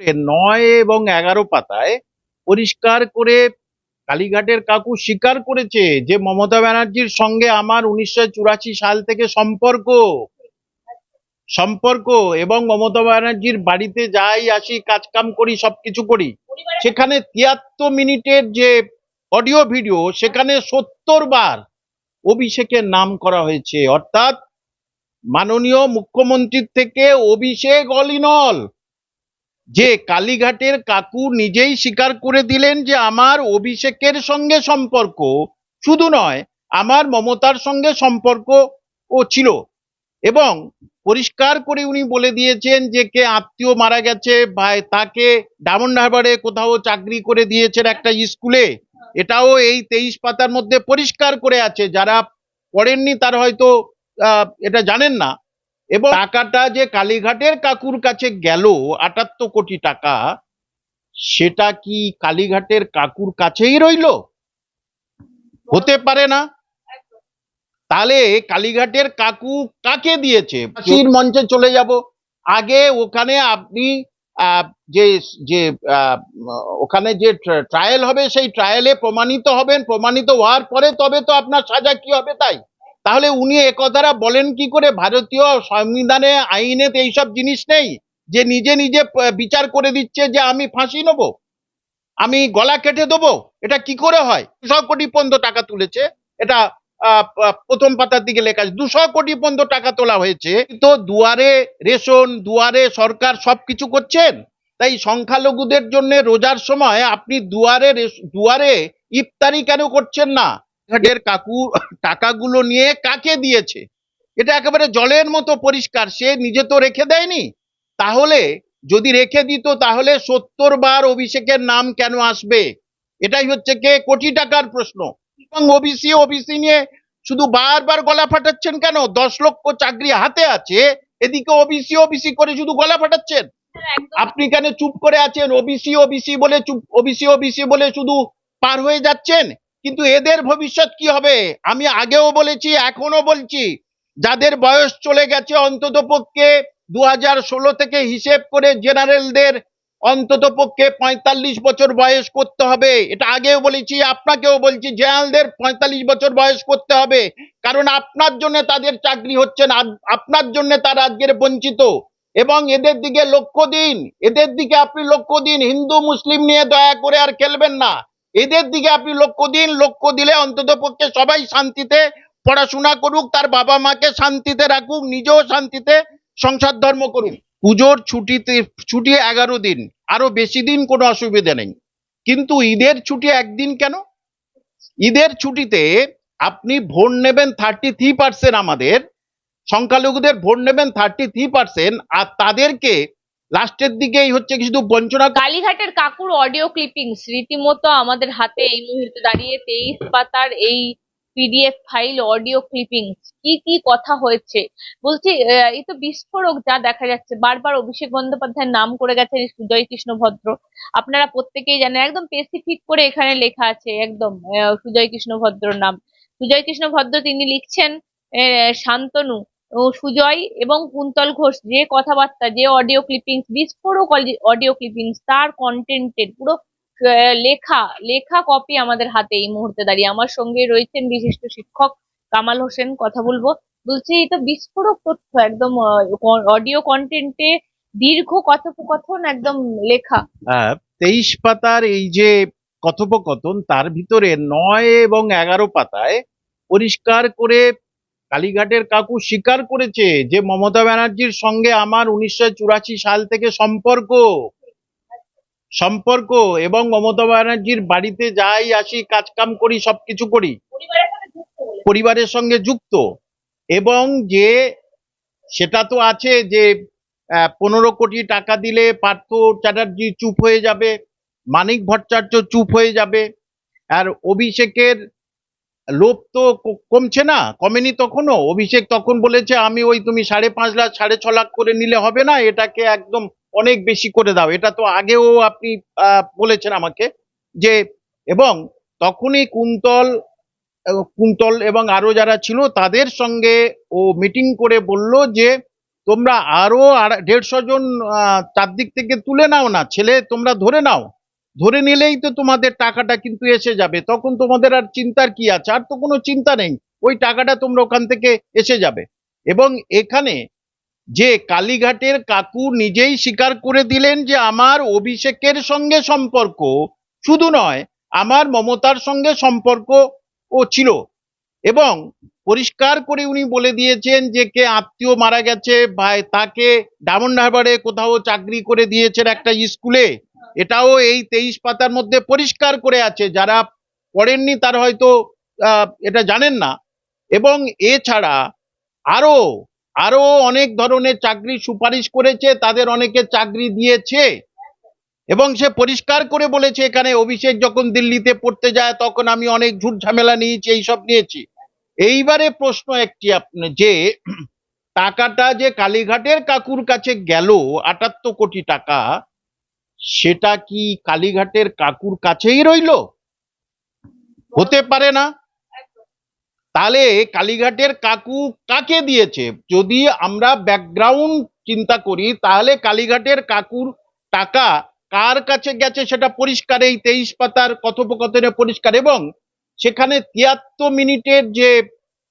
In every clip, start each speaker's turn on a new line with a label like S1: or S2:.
S1: নয় এবং এগারো পাতায় পরিষ্কার করে কালীঘাটের কাকু স্বীকার করেছে যে মমতা ব্যানার্জির সঙ্গে আমার উনিশশো চুরাশি সাল থেকে সম্পর্ক। সম্পর্ক এবং মমতা ব্যানার্জির বাড়িতে যাই আসি কাজকাম করি সবকিছু করি। সেখানে তিয়াত্তর মিনিটের যে অডিও ভিডিও সেখানে সত্তর বার অভিষেকের নাম করা হয়েছে। অর্থাৎ মাননীয় মুখ্যমন্ত্রীর থেকে অভিষেক অলিনল যে কালীঘাটের কাকু নিজেই স্বীকার করে দিলেন যে আমার অভিষেকের সঙ্গে সম্পর্ক শুধু নয়, আমার মমতার সঙ্গে সম্পর্ক ও ছিল। এবং পরিষ্কার করে উনি বলে দিয়েছেন যে কে আত্মীয় মারা গেছে, বা তাকে ডায়মন্ড হারবারে কোথাও চাকরি করে দিয়েছেন একটা স্কুলে, এটাও এই তেইশ পাতার মধ্যে পরিষ্কার করে আছে। যারা পড়েননি তারা হয়তো এটা জানেন না। এবং টাকাটা যে কালীঘাটের কাকুর কাছে গেল আটাত্তর কোটি টাকা সেটা কি কালীঘাটের কাকুর কাছেই রইল? হতে পারে না। তাহলে কালীঘাটের কাকু কাকে দিয়েছে? ফাঁসির মঞ্চে চলে যাব। আগে ওখানে আপনি আহ, যে যে আহ, ওখানে যে ট্রায়াল হবে সেই ট্রায়ালে প্রমাণিত হবেন। প্রমাণিত হওয়ার পরে তবে তো আপনার সাজা কি হবে তাই? তাহলে উনি একথাটা বলেন কি করে ভারতীয় সংবিধানে, আইনে তো এইসব জিনিস নেই? যে নিজে নিজে বিচার করে দিচ্ছে যে আমি ফাঁসি নেব, আমি গলা কেটে দেবো, এটা কি করে হয়? দুশো কোটি পর্যন্ত টাকা তুলেছে, এটা প্রথম পাতার দিকে লেখা আছে। দুশো কোটি পর্যন্ত টাকা তোলা হয়েছে, তো দুয়ারে রেশন, দুয়ারে সরকার সব কিছু করছেন? তাই সংখ্যালঘুদের জন্য রোজার সময় আপনি দুয়ারে দুয়ারে ইফতারি কেন করছেন না? ঘাটের কাকু, টাকাগুলো নিয়ে কাকে দিয়েছে? এটা একেবারে জলের মতো পরিষ্কার, সে নিজে তো রেখে দেয়নি। তাহলে যদি রেখে দিত, তাহলে সত্তর বার অভিষেকের নাম কেন আসবে? এটাই হচ্ছে কে? কোটি টাকার প্রশ্ন। এবং ওবিসি ওবিসি নিয়ে শুধু বারবার গলা ফাটাচ্ছেন কেন? দশ লক্ষ চাকরি হাতে আছে, এদিকে ওবিসি ওবিসি করে শুধু গলা ফাটাচ্ছেন। আপনি কেন চুপ করে আছেন? ওবিসি ওবিসি বলে চুপ, ওবিসি ওবিসি বলে শুধু পার হয়ে যাচ্ছেন? কিন্তু এদের ভবিষ্যৎ কি হবে? আমি আগেও বলেছি এখনও বলছি। যাদের বয়স চলে গেছে অন্তত পক্ষে দু হাজার ষোলো থেকে হিসেব করে জেনারেলদের অন্তত পক্ষে পঁয়তাল্লিশ বছর বয়স করতে হবে। এটা আগেও বলেছি, আপনাকেও বলছি, জেনারেলদের পঁয়তাল্লিশ বছর বয়স করতে হবে। কারণ আপনার জন্য তাদের চাকরি হচ্ছে না আপনার জন্য তারা আজকের বঞ্চিত। এবং এদের দিকে লক্ষ্য দিন, এদের দিকে আপনি লক্ষ্য দিন। হিন্দু, মুসলিম নিয়ে দয়া করে আর খেলবেন না। এদের দিকে আপনি লক্ষ্য দিন, লক্ষ্য দিলে অন্তত পক্ষে সবাই শান্তিতে পড়াশোনা করুক, তার বাবা মাকে শান্তিতে রাখুক, নিজেও শান্তিতে সংসার ধর্ম করুক। পুজোর ছুটিতে, ছুটি এগারো দিন, আরও বেশি দিন কোনো অসুবিধা নেই। কিন্তু ঈদের ছুটি একদিন কেন? ঈদের ছুটিতে আপনি ভোট নেবেন থার্টি থ্রি পার্সেন্ট আমাদের, সংখ্যালঘুদের ভোট নেবেন থার্টি থ্রি পার্সেন্ট আর তাদেরকে লাস্টের দিকেই হচ্ছে কি শুধু বঞ্চনা
S2: কালীঘাটের কাকুর অডিও ক্লিপিংস রীতিমতো আমাদের হাতে এই মুহূর্তে দাঁড়িয়ে তেইশ পাতার এই পিডিএফ ফাইল অডিও ক্লিপিংস কি কি কথা হয়েছে? বলছি এই তো বিস্ফোরক যা দেখা যাচ্ছে, বারবার অভিষেক বন্দ্যোপাধ্যায়ের নাম করে গেছে সুজয় কৃষ্ণ ভদ্র। আপনারা প্রত্যেকেই জানেন, একদম স্পেসিফিক করে এখানে লেখা আছে, একদম সুজয় কৃষ্ণ ভদ্রর নাম। সুজয় কৃষ্ণ ভদ্র তিনি লিখছেন শান্তনু। ও সুজয় এবং কুন্তল ঘোষ যে কথাবার্তা যে অডিও ক্লিপিংস বিস্ফোরক অডিও ক্লিপিংস তার কন্টেন্টের পুরো লেখা লেখা কপি আমাদের হাতে এই মুহূর্তে দাঁড়িয়ে। আমার সঙ্গে রয়েছেন বিশিষ্ট শিক্ষক কামাল হোসেন কথা বলব। বলছি এটা বিস্ফোরক তথ্য একদম অডিও কন্টেন্টে দীর্ঘ কথোপকথন একদম লেখা।
S1: আহ, তেইশ পাতার এই যে কথোপকথন তার ভিতরে নয় এবং এগারো পাতায় পরিষ্কার করে কালীঘাটের কাকু স্বীকার করেছে যে মমতা ব্যানার্জির সঙ্গে আমার উনিশশো চুরাশি সাল থেকে সম্পর্ক। সম্পর্ক এবং মমতা ব্যানার্জির বাড়িতে যাই আসি কাজকাম করি সবকিছু করি। পরিবারের সঙ্গে যুক্ত এবং যে সেটা তো আছে যে পনেরো কোটি টাকা দিলে পার্থ চ্যাটার্জি চুপ হয়ে যাবে মানিক ভট্টাচার্য চুপ হয়ে যাবে। আর অভিষেকের লোভ তো কমছে না, কমেনি তখনও। অভিষেক তখন বলেছে, আমি ওই তুমি সাড়ে পাঁচ লাখ, সাড়ে ছ লাখ করে নিলে হবে না, এটাকে একদম অনেক বেশি করে দাও। এটা তো আগেও আপনি বলেছেন আমাকে যে, এবং তখনই কুন্তল কুন্তল এবং আরও যারা ছিল, তাদের সঙ্গে ও মিটিং করে বলল যে, তোমরা আরও আর- দেড়শো জন চারদিক থেকে তুলে নাও না, ছেলে তোমরা ধরে নাও। ধরে নিলেই তো তোমাদের টাকাটা কিন্তু এসে যাবে। তখন তোমাদের আর চিন্তার কি আছে? আর তো কোনো চিন্তা নেই। ওই টাকাটা তোমরা ওখান থেকে এসে যাবে। এবং এখানে যে কালীঘাটের কাকু নিজেই স্বীকার করে দিলেন যে আমার অভিষেকের সঙ্গে সম্পর্ক শুধু নয়, আমার মমতার সঙ্গে সম্পর্ক ও ছিল। এবং পরিষ্কার করে উনি বলে দিয়েছেন যে কে আত্মীয় মারা গেছে বা তাকে ডায়মন্ড হারবারে কোথাও চাকরি করে দিয়েছেন একটা স্কুলে। এটাও এই তেইশ পাতার মধ্যে পরিষ্কার করে আছে, যারা পড়েননি তারা হয়তো এটা জানেন না। এবং এছাড়া আরও আরও অনেক ধরনের চাকরি সুপারিশ করেছে, তাদের অনেকে চাকরি দিয়েছে। এবং সে পরিষ্কার করে বলেছে এখানে, অভিষেক যখন দিল্লিতে পড়তে যায়, তখন আমি অনেক ঝুট ঝামেলা নিয়েছি, এইসব নিয়েছি। এইবারে প্রশ্ন একটি আপনি, যে টাকাটা যে কালীঘাটের কাকুর কাছে গেল, আটাত্তর কোটি টাকা সেটা কি কালীঘাটের কাকুর কাছেই রইল? হতে পারে না। তাহলে কালীঘাটের কাকু কাকে দিয়েছে? যদি আমরা ব্যাকগ্রাউন্ড চিন্তা করি, তাহলে কালীঘাটের কাকুর টাকা কার কাছে গেছে সেটা পরিষ্কার? এই তেইশ পাতার কথোপকথনে পরিষ্কার। এবং সেখানে তিয়াত্তর মিনিটের যে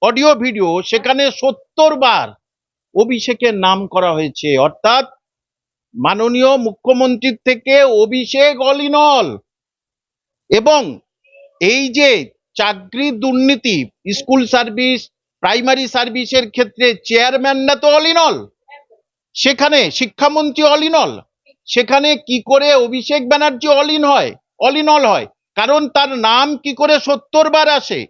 S1: অডিও ভিডিও, সেখানে সত্তর বার অভিষেকের নাম করা হয়েছে। অর্থাৎ মাননীয় মুখ্যমন্ত্রীর থেকে অভিষেক অলিনল এবং এই যে চাকরি দুর্নীতি, স্কুল সার্ভিস, প্রাইমারি সার্ভিসের ক্ষেত্রে চেয়ারম্যানরা তো অলিনল? সেখানে শিক্ষামন্ত্রী অলিনল? সেখানে কি করে অভিষেক ব্যানার্জি অলিন হয়, অলিনল হয়? কারণ তার নাম কি করে সত্তর বার আসে?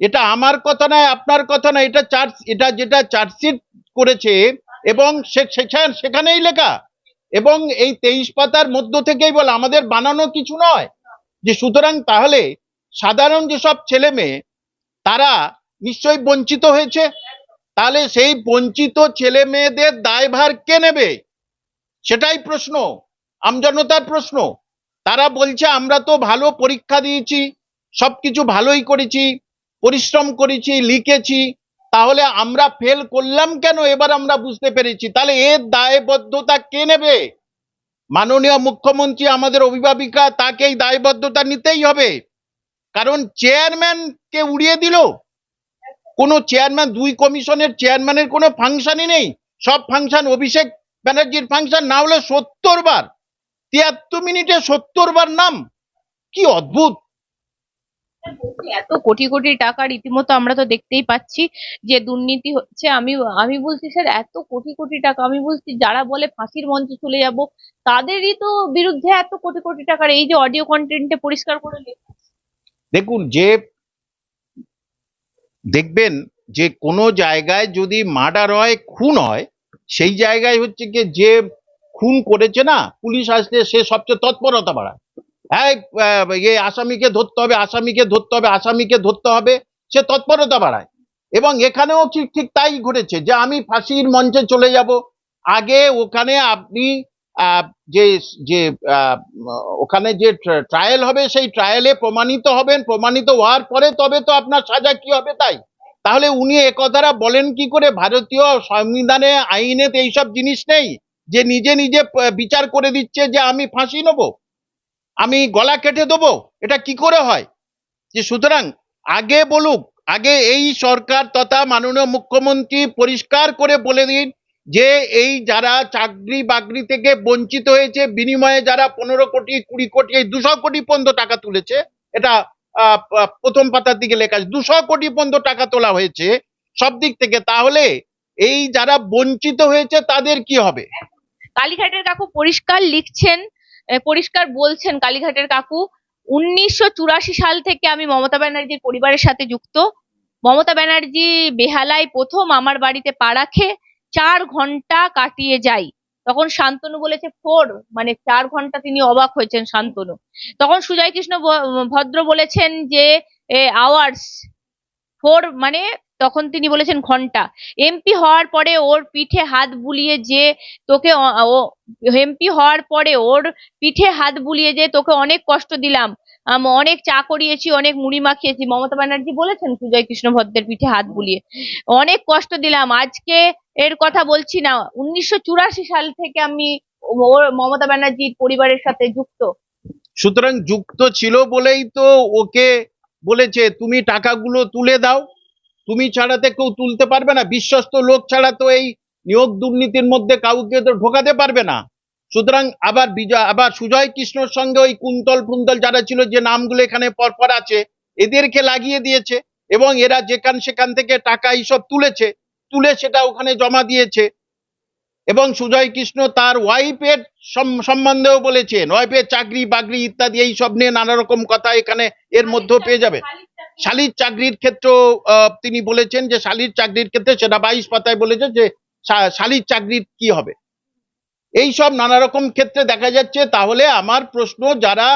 S1: এটা আমার কথা নয়, আপনার কথা নয়, এটা চার্জ, এটা যেটা চার্জশিট করেছে এবং সেখানেই লেখা। এবং এই তেইশ পাতার মধ্য থেকেই বলে, আমাদের বানানো কিছু নয়। যে সুতরাং তাহলে সাধারণ যেসব ছেলে মেয়ে, তারা নিশ্চয়ই বঞ্চিত হয়েছে। তাহলে সেই বঞ্চিত ছেলে মেয়েদের দায়ভার কে নেবে? সেটাই প্রশ্ন, আমজনতার প্রশ্ন। তারা বলছে, আমরা তো ভালো পরীক্ষা দিয়েছি, সবকিছু ভালোই করেছি, পরিশ্রম করেছি, লিখেছি তাহলে আমরা ফেল করলাম কেন? এবার আমরা বুঝতে পেরেছি। তাহলে এর দায়বদ্ধতা কে নেবে? মাননীয় মুখ্যমন্ত্রী আমাদের অভিভাবিকা, তাকে এই দায়বদ্ধতা নিতেই হবে। কারণ চেয়ারম্যানকে উড়িয়ে দিল। কোনো চেয়ারম্যান দুই কমিশনের চেয়ারম্যানের কোনো ফাংশনই নেই। সব ফাংশন, অভিষেক ব্যানার্জির ফাংশন না হলে সত্তর বার, তিয়াত্তর মিনিটে সত্তর বার নাম। কি অদ্ভুত!
S2: এত কোটি কোটি টাকা রীতিমতো আমরা তো দেখতেই পাচ্ছি যে দুর্নীতি হচ্ছে। আমি আমি বলছি, স্যার, এত কোটি কোটি টাকা, আমি বলছি, যারা বলে ফাঁসির মঞ্চে চলে যাব, তাদেরই তো বিরুদ্ধে এত কোটি কোটি টাকার এই যে অডিও কন্টেন্টে পরিষ্কার করে
S1: দেখুন, যে দেখবেন যে কোনো জায়গায় যদি মার্ডার হয়, খুন হয়, সেই জায়গায় হচ্ছে যে খুন করেছে না, পুলিশ আসলে সে সবচেয়ে তৎপরতা বাড়ায়। ইয়ে আসামিকে ধরতে হবে, আসামিকে ধরতে হবে, আসামিকে ধরতে হবে, সে তৎপরতা বাড়ায়। এবং এখানেও ঠিক ঠিক তাই ঘটেছে যে আমি ফাঁসির মঞ্চে চলে যাব। আগে ওখানে আপনি যে যে ওখানে যে ট্রায়াল হবে, সেই ট্রায়ালে প্রমাণিত হবেন। প্রমাণিত হওয়ার পরে তবে তো আপনার সাজা কি হবে তাই? তাহলে উনি একথাটা বলেন কি করে? ভারতীয় সংবিধানে, আইনে এইসব জিনিস নেই। যে নিজে নিজে বিচার করে দিচ্ছে যে আমি ফাঁসি নেব। আমি গলা কেটে দেবো, এটা কি করে হয়? যে সুতরাং আগে বলুক, আগে এই সরকার তথা মাননীয় মুখ্যমন্ত্রী পরিষ্কার করে বলে দিন যে এই যারা চাকরি বাকরি থেকে বঞ্চিত হয়েছে, বিনিময়ে যারা পনেরো কোটি, কুড়ি কোটি, এই দুশো কোটি পর্যন্ত টাকা তুলেছে, এটা প্রথম পাতার দিকে লেখা আছে, দুশো কোটি পর্যন্ত টাকা তোলা হয়েছে সব দিক থেকে, তাহলে এই যারা বঞ্চিত হয়েছে তাদের কি হবে?
S2: কালীঘাটের কাকু পরিষ্কার লিখছেন পরিষ্কার বলছেন কালীঘাটের কাকু, উনিশশো চুরাশি সাল থেকে আমি মমতা ব্যানার্জির পরিবারের সাথে যুক্ত। মমতা ব্যানার্জি বেহালায় প্রথম আমার বাড়িতে পা রাখে, চার ঘণ্টা কাটিয়ে যাই। তখন শান্তনু বলেছে, ফোর মানে চার ঘণ্টা তিনি অবাক হয়েছেন শান্তনু। তখন সুজয় কৃষ্ণ ভদ্র বলেছেন যে আওয়ার্স ফোর মানে তখন তিনি বলেছেন, ঘণ্টা। এমপি হওয়ার পরে ওর পিঠে হাত বুলিয়ে যে তোকে ও, এমপি হওয়ার পরে ওর পিঠে হাত বুলিয়ে যে তোকে অনেক কষ্ট দিলাম অনেক চা করিয়েছি, অনেক মুড়ি মাখিয়েছি, মমতা ব্যানার্জি বলেছেন সুজয় কৃষ্ণ ভদ্রের পিঠে হাত বুলিয়ে, অনেক কষ্ট দিলাম। আজকে এর কথা বলছি না, উনিশশো চুরাশি সাল থেকে আমি ওর, মমতা ব্যানার্জির পরিবারের সাথে যুক্ত।
S1: সুতরাং যুক্ত ছিল বলেই তো ওকে বলেছে, তুমি টাকাগুলো তুলে দাও। তুমি ছাড়াতে কেউ তুলতে পারবে না। বিশ্বস্ত লোক ছাড়া তো এই নিয়োগ দুর্নীতির মধ্যে কাউকে তো ঢোকাতে পারবে না। সুতরাং আবার বিজয়, আবার সুজয় কৃষ্ণর সঙ্গে ওই কুন্তল ফুন্তল যারা ছিল, যে নামগুলো এখানে পরপর আছে, এদেরকে লাগিয়ে দিয়েছে এবং এরা যেখান সেখান থেকে টাকা এইসব তুলেছে, তুলে সেটা ওখানে জমা দিয়েছে। এবং সুজয় কৃষ্ণ তার ওয়াইফের সম্বন্ধেও বলেছেন, ওয়াইফের চাকরি বাকরি ইত্যাদি এই সব নিয়ে নানা রকম কথা এখানে এর মধ্যেও পেয়ে যাবে। শালির চাকরির ক্ষেত্রেও তিনি বলেছেন যে শালির চাকরির ক্ষেত্রে সেটা বাইশ পাতায় বলেছে যে শালির চাকরির কি হবে। এই সব নানা রকম ক্ষেত্রে দেখা যাচ্ছে, তাহলে আমার প্রশ্ন, যারা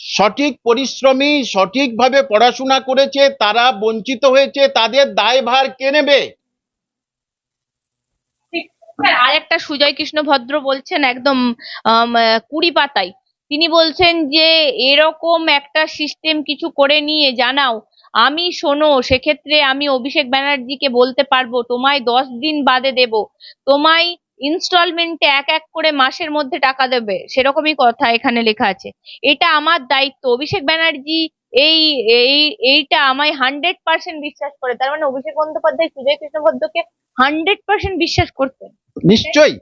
S1: সঠিক পরিশ্রমী, সঠিকভাবে পড়াশোনা করেছে, তারা বঞ্চিত হয়েছে, তাদের দায়ভার কে নেবে?
S2: আর একটা সুজয় কৃষ্ণ ভদ্র বলছেন একদম কুড়ি পাতায়। তিনি বলছেন যে, এরকম একটা সিস্টেম কিছু করে নিয়ে জানাও। আমি শোনো, সেক্ষেত্রে আমি অভিষেক ব্যানার্জিকে বলতে পারব, তোমায় দশ দিন বাদে দেব। তোমায় ইনস্টলমেন্টে এক এক করে মাসের মধ্যে টাকা দেবে। সেরকমই কথা এখানে লেখা আছে। এটা আমার দায়িত্ব। অভিষেক ব্যানার্জি এই এই, এইটা আমায় হান্ড্রেড পার্সেন্ট বিশ্বাস করে। তার মানে অভিষেক বন্দ্যোপাধ্যায়, সুজয় কৃষ্ণ ভদ্রকে হান্ড্রেড পার্সেন্ট বিশ্বাস করতেন।
S1: নিশ্চয়ই।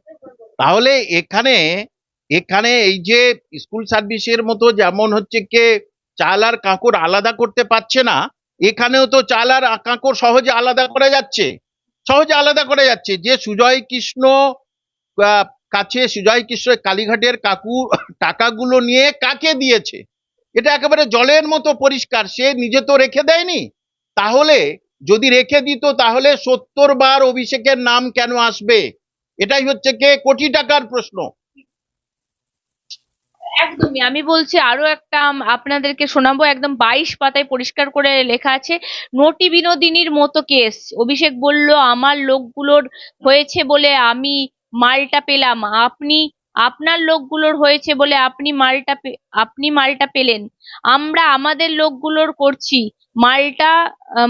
S1: তাহলে এখানে এখানে এই যে স্কুল সার্ভিসের মতো যেমন হচ্ছে কে চাল আর কাঁকর আলাদা করতে পারছে না, এখানেও তো চাল আর কাঁকর সহজে আলাদা করা যাচ্ছে। সহজে আলাদা করা যাচ্ছে। যে সুজয় কৃষ্ণ কাছে সুজয় কৃষ্ণ কালীঘাটের কাকু টাকাগুলো নিয়ে কাকে দিয়েছে? এটা একেবারে জলের মতো পরিষ্কার। সে নিজে তো রেখে দেয়নি। তাহলে যদি রেখে দিত, তাহলে সত্তর বার অভিষেকের নাম কেন আসবে? এটাই হচ্ছে কে কোটি টাকার প্রশ্ন।
S2: একদমই, আমি বলছি আরও একটা আপনাদেরকে শোনাবো, একদম বাইশ পাতায় পরিষ্কার করে লেখা আছে, নটি বিনোদিনীর মতো কেস। অভিষেক বলল, আমার লোকগুলোর হয়েছে বলে আমি মালটা পেলাম। আপনি, আপনার লোকগুলোর হয়েছে বলে আপনি মালটা আপনি মালটা পেলেন। আমরা আমাদের লোকগুলোর করছি। মালটা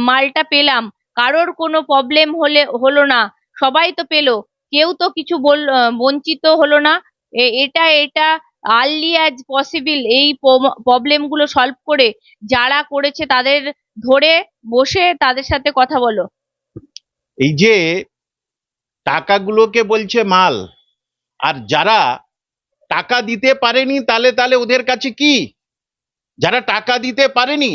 S2: মালটা পেলাম। কারোর কোনো প্রবলেম হলে, হলো না। সবাই তো পেল। কেউ তো কিছু বল বঞ্চিত হলো না। এটা এটা আর্লি অ্যাজ পসিবল এই প্রবলেমগুলো সলভ করে যারা করেছে তাদের ধরে বসে তাদের সাথে কথা বলো।
S1: এই যে টাকাগুলোকে বলছে মাল, আর যারা টাকা দিতে পারেনি তাহলে তাহলে ওদের কাছে কি? যারা টাকা দিতে পারেনি,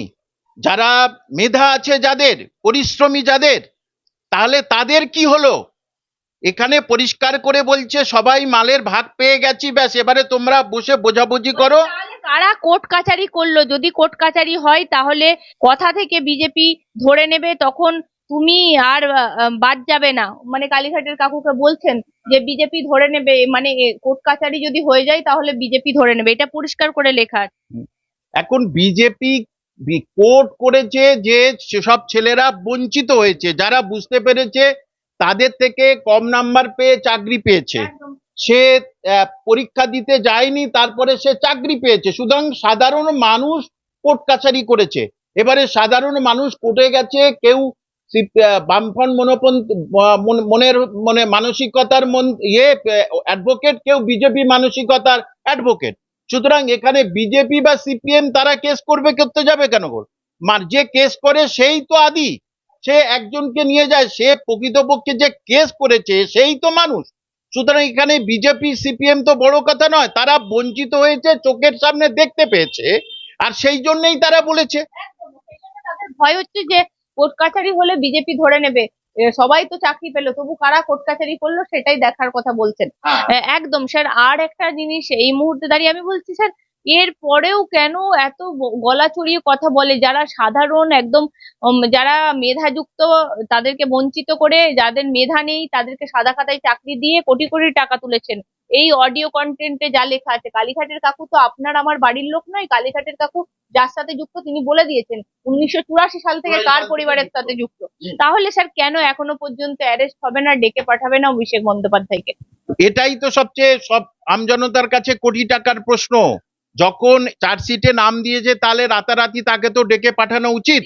S1: যারা মেধা আছে যাদের, পরিশ্রমী যাদের, তাহলে তাদের কি হলো? এখানে পরিষ্কার করে বলছে সবাই মালের ভাগ পেয়ে গেছি ব্যাস এবারে তোমরা বসে বোঝাবুঝি করো।
S2: কারা কোর্ট কাচারি করল? যদি কোর্ট কাচারি হয় তাহলে কথা থেকে বিজেপি ধরে নেবে তখন তুমি আর বাদ যাবে না। মানে কালীঘাটের কাকুকে বলছেন যে বিজেপি ধরে নেবে মানে কোর্ট কাচারি যদি হয়ে যায় তাহলে বিজেপি ধরে নেবে। এটা পরিষ্কার করে লেখা
S1: এখন বিজেপি কোর্ট করেছে যে সেসব ছেলেরা বঞ্চিত হয়েছে। যারা বুঝতে পেরেছে তাদের থেকে কম নাম্বার পেয়ে চাকরি পেয়েছে। সে পরীক্ষা দিতে যায়নি তারপরে সে চাকরি পেয়েছে। সুতরাং সাধারণ মানুষ কোর্ট কাছারি করেছে। এবারে সাধারণ মানুষ কোর্টে গেছে কেউ বামফ্রন্ট মনোপন্থী মনের মানে মানসিকতার মন ইয়ে অ্যাডভোকেট কেউ বিজেপি মানসিকতার অ্যাডভোকেট সুতরাং এখানে বিজেপি বা সিপিএম তারা কেস করবে করতে যাবে কেন যে কেস করে সেই তো আদি। সে একজনকে নিয়ে যায় সে প্রকৃতপক্ষে যে কেস করেছে সেই তো মানুষ। সুতরাং এখানে বিজেপি সিপিএম তো বড় কথা নয় তারা বঞ্চিত হয়েছে চোখের সামনে দেখতে পেয়েছে আর সেই জন্যই তারা বলেছে।
S2: তাদের ভয় হচ্ছে যে কোর্ট কাছারি হলে বিজেপি ধরে নেবে। সবাই তো চাকরি পেল তবু কারা কোর্ট কাছারি করল সেটাই দেখার কথা বলছেন। এ, একদম স্যার আর একটা জিনিস এই মুহূর্তে দাঁড়িয়ে আমি বলছি স্যার এর পরেও কেন এত গলা চড়িয়ে কথা বলে? যারা সাধারণ একদম যারা মেধাযুক্ত তাদেরকে বঞ্চিত করে যাদের মেধা নেই তাদেরকে সাদা খাতায় চাকরি দিয়ে কোটি কোটি টাকা তুলেছেন। এই অডিও কন্টেন্টে যা লেখা আছে কালীঘাটের কাকু তো আপনার আমার বাড়ির লোক নয় কালীঘাটের কাকু যার সাথে যুক্ত তিনি বলে দিয়েছেন উনিশশো চুরাশি সাল থেকে কার পরিবারের সাথে যুক্ত। তাহলে স্যার কেন এখনও পর্যন্ত অ্যারেস্ট হবে না ডেকে পাঠাবে না অভিষেক বন্দ্যোপাধ্যায়কে?
S1: এটাই তো সবচেয়ে সব আমজনতার কাছে কোটি টাকার প্রশ্ন। যখন চার্জশিটে নাম দিয়েছে, তাহলে রাতারাতি তাকে তো ডেকে পাঠানো উচিত।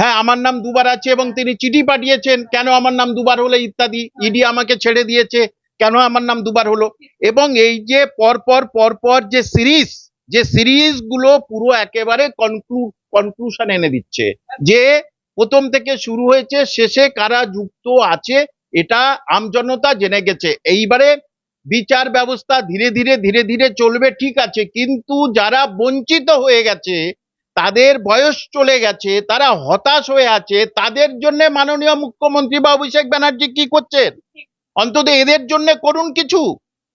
S1: হ্যাঁ আমার নাম দুবার আছে এবং তিনি চিঠি পাঠিয়েছেন, কেন আমার নাম দুবার হলো ইত্যাদি। ইডি আমাকে ছেড়ে দিয়েছে, কেন আমার নাম দুবার হলো। এবং এই যে পরপর পরপর যে সিরিজ যে সিরিজগুলো পুরো একেবারে কনক্লু কনক্লুশন এনে দিচ্ছে, যে প্রথম থেকে শুরু হয়েছে, শেষে কারা যুক্ত আছে, এটা আমজনতা জেনে গেছে। এইবারে বিচার ব্যবস্থা ধীরে ধীরে ধীরে ধীরে চলবে, ঠিক আছে। কিন্তু যারা বঞ্চিত হয়ে গেছে, তাদের বয়স চলে গেছে, তারা হতাশ হয়ে আছে, তাদের জন্য মাননীয় মুখ্যমন্ত্রী বা অভিষেক ব্যানার্জি কি করছেন? অন্তত এদের জন্য করুন কিছু।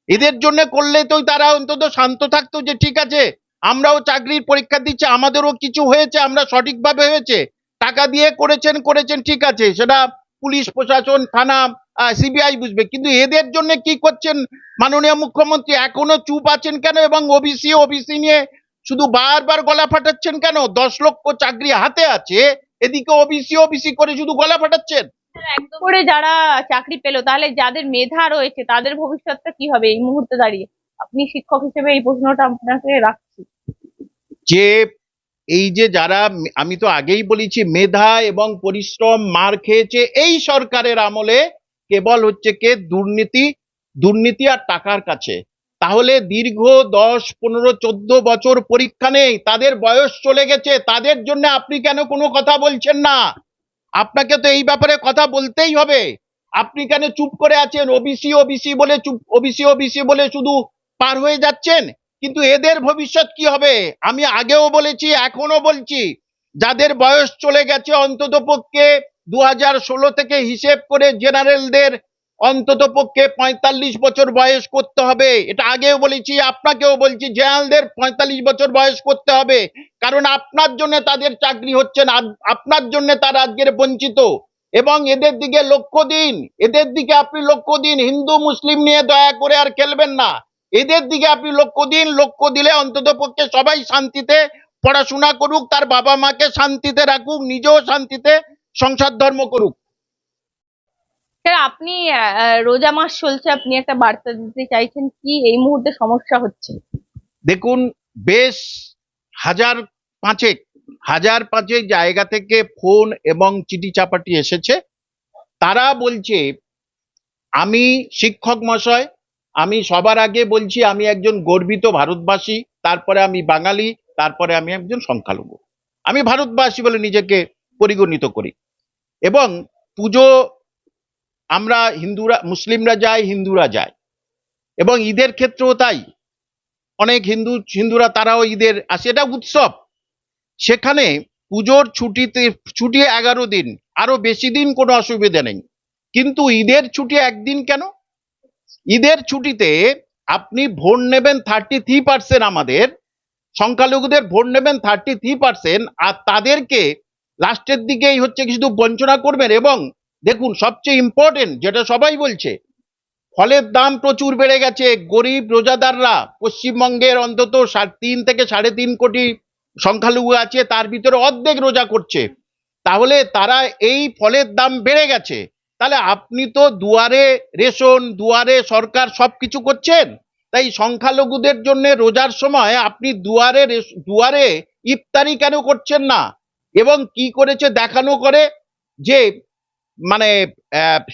S1: এদের জন্য করলে তো তারা অন্তত শান্ত থাকতো যে, ঠিক আছে, আমরাও চাকরির পরীক্ষা দিচ্ছি, আমাদেরও কিছু হয়েছে, আমরা সঠিকভাবে হয়েছে। টাকা দিয়ে করেছেন করেছেন, ঠিক আছে। সেটা পুলিশ, প্রশাসন, থানা সিবিআই বুঝবে। কিন্তু এদের জন্য কি করছেন মাননীয় মুখ্যমন্ত্রী? এখনও চুপ আছেন কেন? এবং ওবিসি ওবিসি নিয়ে শুধু বারবার গলা ফাটাচ্ছেন কেন? দশ লক্ষ চাকরি হাতে আছে এদিকে ওবিসি ওবিসি করে শুধু গলা ফাটাচ্ছেন?
S2: করে যারা চাকরি পেল তাহলে যাদের মেধা রয়েছে তাদের ভবিষ্যৎটা কি হবে এই মুহূর্তে দাঁড়িয়ে? আপনি শিক্ষক হিসেবে এই প্রশ্নটা আপনাকে রাখছি।
S1: যে এই যে যারা আমি তো আগেই বলেছি মেধা এবং পরিশ্রম মার খেয়েছে এই সরকারের আমলে কেবল হচ্ছে কে? দুর্নীতি দুর্নীতি আর টাকার কাছে। তাহলে দীর্ঘ দশ, পনেরো, চোদ্দ বছর পরীক্ষা নেই। তাদের বয়স চলে গেছে। তাদের জন্য আপনি কেন কোনো কথা বলছেন না? আপনাকে তো এই ব্যাপারে কথা বলতেই হবে। আপনি কেন চুপ করে আছেন? ওবিসি ওবিসি বলে চুপ ওবিসি ওবিসি বলে শুধু পার হয়ে যাচ্ছেন? কিন্তু এদের ভবিষ্যৎ কি হবে? আমি আগেও বলেছি এখনও বলছি। যাদের বয়স চলে গেছে অন্তত পক্ষে দু হাজার ষোলো থেকে হিসেব করে জেনারেলদের অন্তত পক্ষে পঁয়তাল্লিশ বছর বয়স করতে হবে। এটা আগেও বলেছি, আপনাকেও বলছি, জেনারেলদের পঁয়তাল্লিশ বছর বয়স করতে হবে। কারণ আপনার জন্য তাদের চাকরি হচ্ছে না, আপনার জন্য তারা আজকের বঞ্চিত। এবং এদের দিকে লক্ষ্য দিন, এদের দিকে আপনি লক্ষ্য দিন, হিন্দু, মুসলিম নিয়ে দয়া করে আর খেলবেন না। এদের দিকে আপনি লক্ষ্য দিন, লক্ষ্য দিলে অন্তত পক্ষে সবাই শান্তিতে পড়াশোনা করুক, তার বাবা মাকে শান্তিতে রাখুক, নিজেও শান্তিতে সংসার ধর্ম করুক।
S2: আপনি রোজা মাস চলছে আপনি একটা বার্তা দিতে চাইছেন কি এই মুহূর্তে সমস্যা হচ্ছে?
S1: দেখুন বেশ হাজার পাঁচেক হাজার পাঁচেক জায়গা থেকে ফোন এবং চিঠি চাপাটি এসেছে। তারা বলছে আমি শিক্ষক মশাই আমি সবার আগে বলছি আমি একজন গর্বিত ভারতবাসী তারপরে আমি বাঙালি তারপরে আমি একজন সংখ্যালঘু। আমি ভারতবাসী বলে নিজেকে পরিগণিত করি। এবং পুজো আমরা হিন্দুরা, মুসলিমরা যাই, হিন্দুরা যায়। এবং ঈদের ক্ষেত্রেও তাই। অনেক হিন্দু, হিন্দুরা তারাও ঈদের আসে। এটা উৎসব। সেখানে পুজোর ছুটিতে, ছুটি এগারো দিন। আরও বেশি দিন কোনো অসুবিধা নেই। কিন্তু ঈদের ছুটি একদিন কেন? ঈদের ছুটিতে আপনি ভোট নেবেন থার্টি থ্রি পার্সেন্ট আমাদের। সংখ্যালঘুদের ভোট নেবেন থার্টি থ্রি পার্সেন্ট আর তাদেরকে লাস্টের দিকেই হচ্ছে শুধু বঞ্চনা করবেন এবং দেখুন সবচেয়ে ইম্পর্টেন্ট যেটা সবাই বলছে, ফলের দাম প্রচুর বেড়ে গেছে, গরিব রোজাদাররা পশ্চিমবঙ্গের অন্তত তিন থেকে সাড়ে তিন কোটি সংখ্যালঘু আছে, তার ভিতরে অর্ধেক রোজা করছে, তাহলে তারা এই ফলের দাম বেড়ে গেছে, তাহলে আপনি তো দুয়ারে রেশন, দুয়ারে সরকার সব কিছু করছেন, তাই সংখ্যালঘুদের জন্য রোজার সময় আপনি দুয়ারে দুয়ারে ইফতারি কেন করছেন না? এবং কি করেছে দেখানো করে যে মানে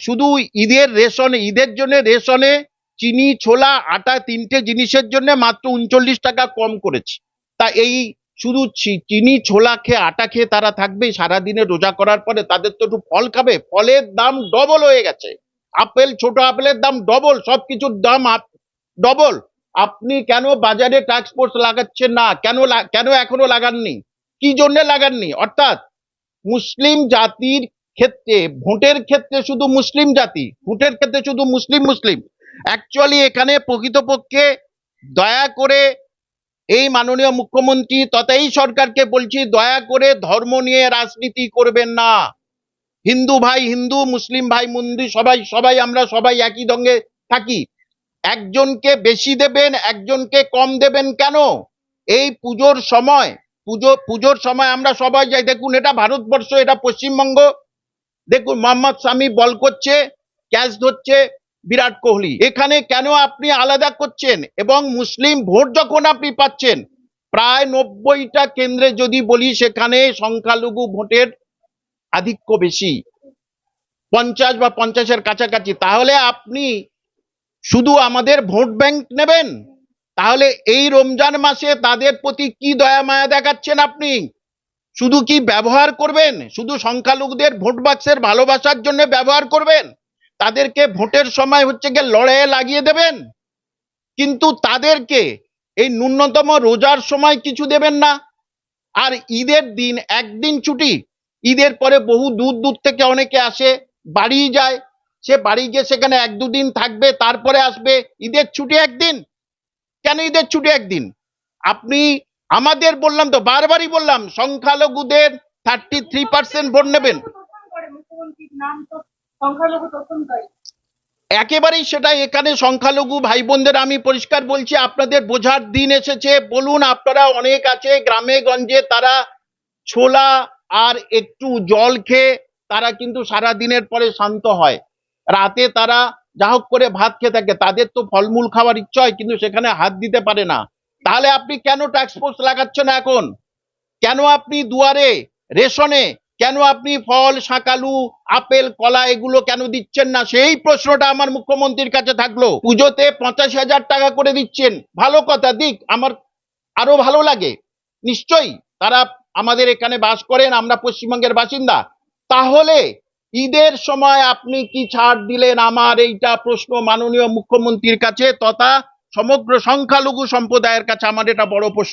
S1: শুধু ঈদের রেশনে, ঈদের জন্য রেশনে চিনি, ছোলা, আটা তিনটে জিনিসের জন্য মাত্র উনচল্লিশ টাকা কম করেছে। তা এই শুধু চিনি, ছোলা খেয়ে, আটা খেয়ে তারা থাকবে, সারাদিনে রোজা করার পরে তাদের তো একটু ফল খাবে, ফলের দাম ডবল হয়ে গেছে। আপেল, ছোট আপেলের দাম ডবল, সবকিছুর দাম ডবল। আপনি কেন বাজারে ট্যাক্স ফোর্স লাগাচ্ছেন না? কেন কেন এখনও লাগাননি? কি জন্য লাগাননি? অর্থাৎ মুসলিম জাতির ক্ষেত্রে, ভোটের ক্ষেত্রে শুধু মুসলিম জাতি, ভোটের ক্ষেত্রে শুধু মুসলিম মুসলিম। অ্যাকচুয়ালি এখানে প্রকৃতপক্ষে দয়া করে এই মাননীয় মুখ্যমন্ত্রী তথা এই সরকারকে বলছি, দয়া করে ধর্ম নিয়ে রাজনীতি করবেন না। হিন্দু ভাই হিন্দু, মুসলিম ভাই মন্দির সবাই সবাই আমরা সবাই একই দঙ্গে থাকি। একজনকে বেশি দেবেন, একজনকে কম দেবেন কেন? এই পুজোর সময় পুজো, পুজোর সময় আমরা সবাই যাই। দেখুন, এটা ভারতবর্ষ, এটা পশ্চিমবঙ্গ। দেখুন, মোহাম্মদ শামি বল করছে, ক্যাচ ধরছে বিরাট কোহলি। এখানে কেন আপনি আলাদা করছেন? এবং মুসলিম ভোট যখন আপনি পাচ্ছেন, প্রায় নব্বইটা কেন্দ্রে যদি বলি, সেখানে সংখ্যালঘু ভোটের আধিক্য বেশি। পঞ্চাশ বা পঞ্চাশের কাছাকাছি। তাহলে আপনি শুধু আমাদের ভোট ব্যাংক নেবেন? তাহলে এই রমজান মাসে তাদের প্রতি কি দয়া মায়া দেখাচ্ছেন আপনি? শুধু কি ব্যবহার করবেন? শুধু সংখ্যালঘুদের ভোট বাক্সের ভালোবাসার জন্য ব্যবহার করবেন? তাদেরকে ভোটের সময় হচ্ছে গিয়ে লড়াইয়ে লাগিয়ে দেবেন? কিন্তু তাদেরকে এই ন্যূনতম রোজার সময় কিছু দেবেন না। আর ঈদের দিন, একদিন ছুটি, ঈদের পরে বহু দূর দূর থেকে অনেকে আসে, বাড়ি যায়। সে বাড়ি গিয়ে সেখানে এক দুদিন থাকবে, তারপরে আসবে। ঈদের ছুটি একদিন। কেন ঈদের ছুটি একদিন? আপনি আমাদের বললাম তো, বারবারই বললাম, সংখ্যালঘুদের থার্টি থ্রি পার্সেন্ট ভোট নেবেন। একেবারেই সেটা এখানে সংখ্যালঘু ভাই বোনদের আমি পরিষ্কার বলছি, আপনাদের বোঝার দিন এসেছে। বলুন, আপনারা অনেক আছে, গ্রামে, গঞ্জে, তারা ছোলা আর একটু জল খেয়ে তারা কিন্তু সারা দিনের পরে শান্ত হয়। রাতে তারা যা হোক করে ভাত খেয়ে থাকে, তাদের তো ফলমূল খাওয়ার ইচ্ছা হয় কিন্তু সেখানে হাত দিতে পারে না। তাহলে আপনি কেন ট্যাক্স ফোর্স লাগাচ্ছেন এখন? কেন আপনি দুয়ারে, রেশনে, কেন আপনি ফল, শাকালু, আপেল, কলা এগুলো কেন দিচ্ছেন না? সেই প্রশ্নটা আমার মুখ্যমন্ত্রীর কাছে থাকল। পুজোতে পঁচাশি হাজার টাকা করে দিচ্ছেন। ভালো কথা, দিক, আমার আরও ভালো লাগে। নিশ্চয়ই তারা আমাদের এখানে বাস করেন, আমরা পশ্চিমবঙ্গের বাসিন্দা। তাহলে ঈদের সময় আপনি কি ছাড় দিলেন? আমার এইটা প্রশ্ন মাননীয় মুখ্যমন্ত্রীর কাছে তথা সমগ্র সংখ্যালঘু সম্প্রদায়ের কাছে আমার এটা বড় প্রশ্ন।